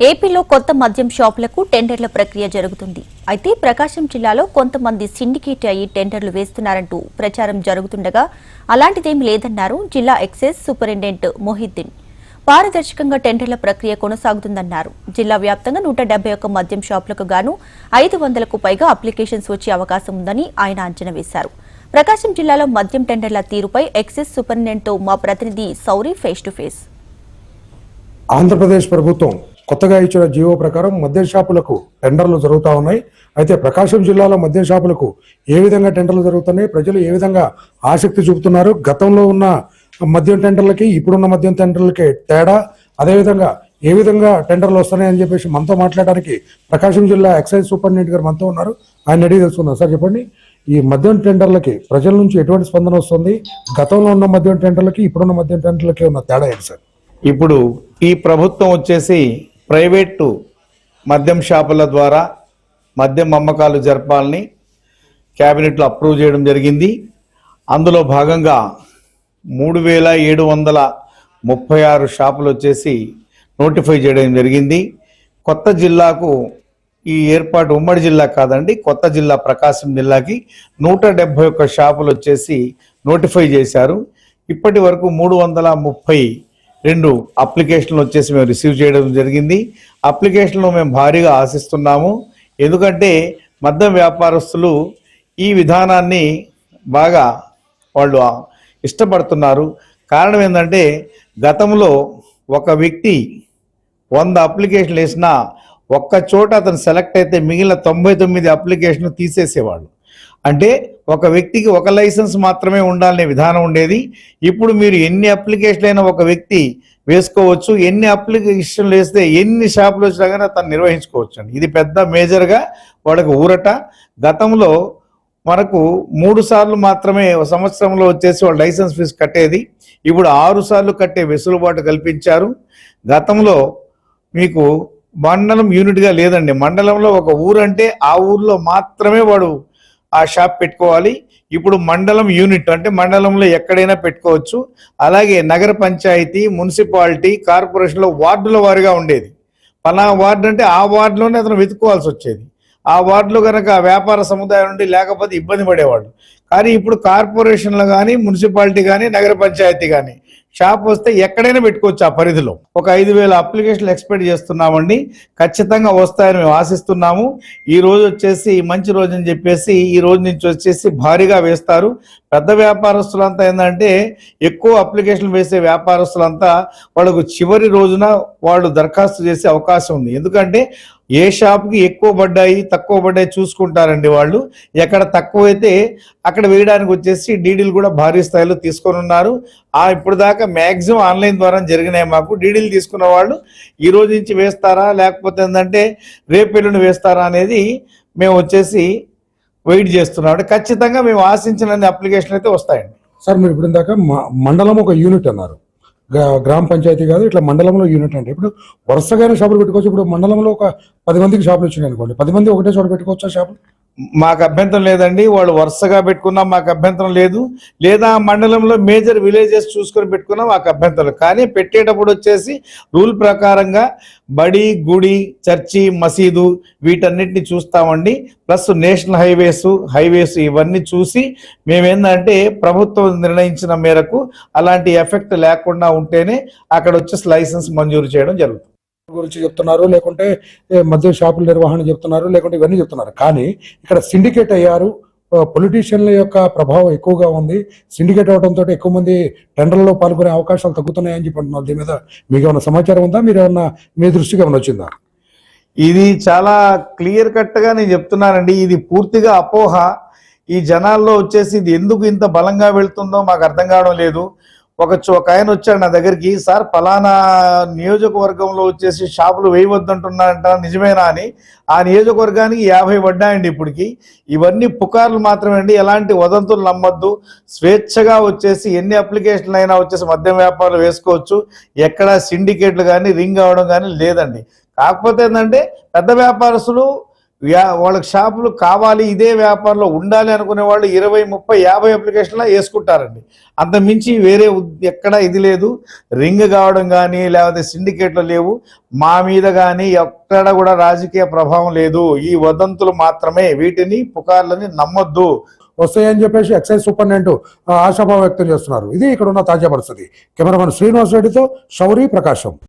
ఏపీలో కొత్త మద్యం షాపులకు టెండర్ల ప్రక్రియ జరుగుతుంది. అయితే ప్రకాశం జిల్లాలో కొంతమంది సిండికేట్ అయ్యి టెండర్లు వేస్తున్నారంటూ ప్రచారం జరుగుతుండగా అలాంటిదేం లేదన్నారు జిల్లా ఎక్సైజ్ సూపరింటెండెంట్ మొహిద్దీన్. పారదర్శకంగా టెండర్ల ప్రక్రియ కొనసాగుతుందన్నారు. జిల్లా వ్యాప్తంగా నూట డెబ్బై ఒక్క మద్యం షాపులకు గాను ఐదు వందలకు పైగా అప్లికేషన్స్ వచ్చే అవకాశం ఉందని ఆయన అంచనా వేశారు. ప్రకాశం జిల్లాలో మద్యం టెండర్ల తీరుపై ఎక్సైజ్ సూపరింటెండెంట్తో మా ప్రతినిధి సౌరి ఫేస్ టు ఫేస్. ఆంధ్రప్రదేశ్ ప్రభుత్వం కొత్తగా ఇచ్చిన జీవో ప్రకారం మద్యం షాపులకు టెండర్లు జరుగుతూ ఉన్నాయి. అయితే ప్రకాశం జిల్లాలో మద్యం షాపులకు ఏ విధంగా టెండర్లు జరుగుతున్నాయి? ప్రజలు ఏ విధంగా ఆసక్తి చూపుతున్నారు? గతంలో ఉన్న మద్యం టెండర్లకి ఇప్పుడున్న మద్యం టెండర్లకి తేడా? అదేవిధంగా ఏ విధంగా టెండర్లు వస్తున్నాయి అని చెప్పేసి మనతో మాట్లాడడానికి ప్రకాశం జిల్లా ఎక్సైజ్ సూపరింటెండెంట్ గారు మనతో ఉన్నారు. ఆయన అడిగి తెలుసుకున్నారు. సార్ చెప్పండి. ఈ మద్యం టెండర్లకి ప్రజల నుంచి ఎటువంటి స్పందన వస్తుంది? గతంలో ఉన్న మద్యం టెండర్లకి ఇప్పుడున్న మద్యం టెండర్లకి ఉన్న తేడా ఏంటి సార్? ఇప్పుడు ఈ ప్రభుత్వం వచ్చేసి ప్రైవేటు మద్యం షాపుల ద్వారా మద్యం అమ్మకాలు జరపాలని క్యాబినెట్లో అప్రూవ్ చేయడం జరిగింది. అందులో భాగంగా మూడు వేల ఏడు వందల ముప్పై ఆరు షాపులు వచ్చేసి నోటిఫై చేయడం జరిగింది. కొత్త జిల్లాకు ఈ ఏర్పాటు ఉమ్మడి జిల్లా కాదండి కొత్త జిల్లా ప్రకాశం జిల్లాకి నూట డెబ్భై ఒక్క షాపులు వచ్చేసి నోటిఫై చేశారు. ఇప్పటి వరకు మూడు వందల ముప్పై రెండు అప్లికేషన్లు వచ్చేసి మేము రిసీవ్ చేయడం జరిగింది. అప్లికేషన్లు మేము భారీగా ఆశిస్తున్నాము. ఎందుకంటే మద్యం వ్యాపారస్తులు ఈ విధానాన్ని బాగా వాళ్ళు ఇష్టపడుతున్నారు. కారణం ఏంటంటే గతంలో ఒక వ్యక్తి వంద అప్లికేషన్లు వేసినా ఒక్క చోట అతను సెలెక్ట్ అయితే మిగిలిన తొంభై తొమ్మిది అప్లికేషన్లు తీసేసేవాళ్ళు అంటే ఒక వ్యక్తికి ఒక లైసెన్స్ మాత్రమే ఉండాలనే విధానం ఉండేది. ఇప్పుడు మీరు ఎన్ని అప్లికేషన్లు అయినా ఒక వ్యక్తి వేసుకోవచ్చు. ఎన్ని అప్లికేషన్లు వేస్తే ఎన్ని షాపులు వచ్చినా కానీ తను నిర్వహించుకోవచ్చు అండి ఇది పెద్ద మేజర్గా వాళ్ళకి ఊరట. గతంలో మనకు మూడు సార్లు మాత్రమే సంవత్సరంలో వచ్చేసి వాళ్ళు లైసెన్స్ ఫీజు కట్టేది. ఇప్పుడు ఆరు సార్లు కట్టే వెసులుబాటు కల్పించారు. గతంలో మీకు మండలం యూనిట్గా లేదండి. మండలంలో ఒక ఊరు అంటే ఆ ఊర్లో మాత్రమే వాడు ఆ షాప్ పెట్టుకోవాలి. ఇప్పుడు మండలం యూనిట్ అంటే మండలంలో ఎక్కడైనా పెట్టుకోవచ్చు. అలాగే నగర పంచాయతీ మున్సిపాలిటీ కార్పొరేషన్లో వార్డుల వారిగా ఉండేది. పలానా వార్డు అంటే ఆ వార్డులోనే అతను వెతుక్కోవాల్సి వచ్చేది. ఆ వార్డులో కనుక వ్యాపార సముదాయం నుండి లేకపోతే ఇబ్బంది పడేవాళ్ళు. కానీ ఇప్పుడు కార్పొరేషన్లు కానీ మున్సిపాలిటీ కానీ నగర పంచాయతీ కానీ షాప్ వస్తే ఎక్కడైనా పెట్టుకోవచ్చు ఆ పరిధిలో. ఒక ఐదు వేల అప్లికేషన్లు ఎక్స్పెక్ట్ చేస్తున్నామండి. ఖచ్చితంగా వస్తాయని మేము ఆశిస్తున్నాము. ఈ రోజు వచ్చేసి మంచి రోజు అని చెప్పేసి ఈ రోజు నుంచి వచ్చేసి భారీగా వేస్తారు. పెద్ద వ్యాపారస్తులంతా ఏంటంటే ఎక్కువ అప్లికేషన్లు వేసే వ్యాపారస్తులంతా వాళ్ళకు చివరి రోజున వాళ్ళు దరఖాస్తు చేసే అవకాశం ఉంది. ఎందుకంటే ఏ షాప్కి ఎక్కువ పడ్డాయి తక్కువ పడ్డాయి చూసుకుంటారండి వాళ్ళు. ఎక్కడ తక్కువైతే అక్కడ వేయడానికి వచ్చేసి డీడీలు కూడా భారీ స్థాయిలో తీసుకొని ఉన్నారు. ఆ ఇప్పుడు దాకా మ్యాక్సిమం ఆన్లైన్ ద్వారా జరిగినాయి మాకు. డీడీలు తీసుకున్న వాళ్ళు ఈ రోజు నుంచి వేస్తారా లేకపోతే ఏంటంటే రేపెల్లుని వేస్తారా అనేది మేము వచ్చేసి వెయిట్ చేస్తున్నాం. అంటే ఖచ్చితంగా మేము ఆశించిన అప్లికేషన్ అయితే వస్తాయండి. సార్ మీరు ఇప్పుడు ఇందాక మండలం ఒక యూనిట్ అన్నారు. గ్రామ పంచాయతీ కాదు ఇట్లా మండలంలో యూనిట్ అంటే ఇప్పుడు వరుసగానే షాపులు పెట్టుకోవచ్చు. ఇప్పుడు మండలంలో ఒక పది మందికి షాపులు వచ్చినాయి అనుకోండి. పది మంది ఒకటే చోట పెట్టుకోవచ్చా షాపులు? మాకు అభ్యంతరం లేదండి. వాళ్ళు వరుసగా పెట్టుకున్నా మాకు అభ్యంతరం లేదు. లేదా మండలంలో మేజర్ విలేజెస్ చూసుకొని పెట్టుకున్నా మాకు అభ్యంతరం కానీ పెట్టేటప్పుడు వచ్చేసి రూల్ ప్రకారంగా బడి గుడి చర్చి మసీదు వీటన్నిటిని చూస్తామండి. ప్లస్ నేషనల్ హైవేస్ హైవేస్ ఇవన్నీ చూసి మేమేందంటే ప్రభుత్వం నిర్ణయించిన మేరకు అలాంటి ఎఫెక్ట్ లేకుండా ఉంటేనే అక్కడ వచ్చేసి లైసెన్స్ మంజూరు చేయడం జరుగుతుంది. గురించి చెప్తున్నారు లేకుంటే మద్యం షాపుల నిర్వహణ చెప్తున్నారు లేకుంటే ఇవన్నీ చెప్తున్నారు. కానీ ఇక్కడ సిండికేట్ అయ్యారు. పొలిటీషియన్ల యొక్క ప్రభావం ఎక్కువగా ఉంది. సిండికేట్ అవడంతో ఎక్కువ మంది టెండర్లలో పాల్గొనే అవకాశాలు తగ్గుతున్నాయని చెప్పి అంటున్నారు. దీని మీద మీకు ఏమైనా సమాచారం ఉందా? మీరు ఏమన్నా మీ దృష్టికి ఏమైనా వచ్చిందా? ఇది చాలా క్లియర్ కట్గా నేను చెప్తున్నానండి. ఇది పూర్తిగా అపోహ. ఈ జనాల్లో వచ్చేసి ఇది ఎందుకు ఇంత బలంగా వెళ్తుందో మాకు అర్థం కావడం లేదు. ఒక చో- ఒక ఆయన వచ్చాడు నా దగ్గరికి సార్ ఫలానా నియోజకవర్గంలో వచ్చేసి షాపులు వేయవద్దంటున్నారంట నిజమేనా? అని. ఆ నియోజకవర్గానికి యాభై పడ్డాయండి ఇప్పటికి. ఇవన్నీ పుకార్లు మాత్రమే అండి. ఎలాంటి వదంతులు నమ్మొద్దు. స్వేచ్ఛగా వచ్చేసి ఎన్ని అప్లికేషన్లు అయినా వచ్చేసి మద్యం వ్యాపారాలు వేసుకోవచ్చు. ఎక్కడ సిండికేట్లు కానీ రింగ్ అవ్వడం కానీ లేదండి. కాకపోతే ఏంటంటే పెద్ద వ్యాపారస్తులు వ్యా వాళ్ళకి షాపులు కావాలి ఇదే వ్యాపారంలో ఉండాలి అనుకునే వాళ్ళు ఇరవై ముప్పై యాభై అప్లికేషన్లో వేసుకుంటారండి. అంత మించి వేరే ఎక్కడా ఎక్కడ ఇది లేదు. రింగ్ కావడం కానీ లేకపోతే సిండికేట్లు లేవు. మా మీద కానీ ఎక్కడ కూడా రాజకీయ ప్రభావం లేదు. ఈ వదంతులు మాత్రమే. వీటిని పుకార్లని నమ్మొద్దు. వస్తాయని చెప్పేసి ఎక్సైజ్ సూపరింటెండెంట్ ఆశాభావం వ్యక్తం చేస్తున్నారు. ఇది ఇక్కడ ఉన్న తాజా పరిస్థితి. కెమెరామెన్ శ్రీనివాస్ రెడ్డితో శౌరి ప్రకాశం.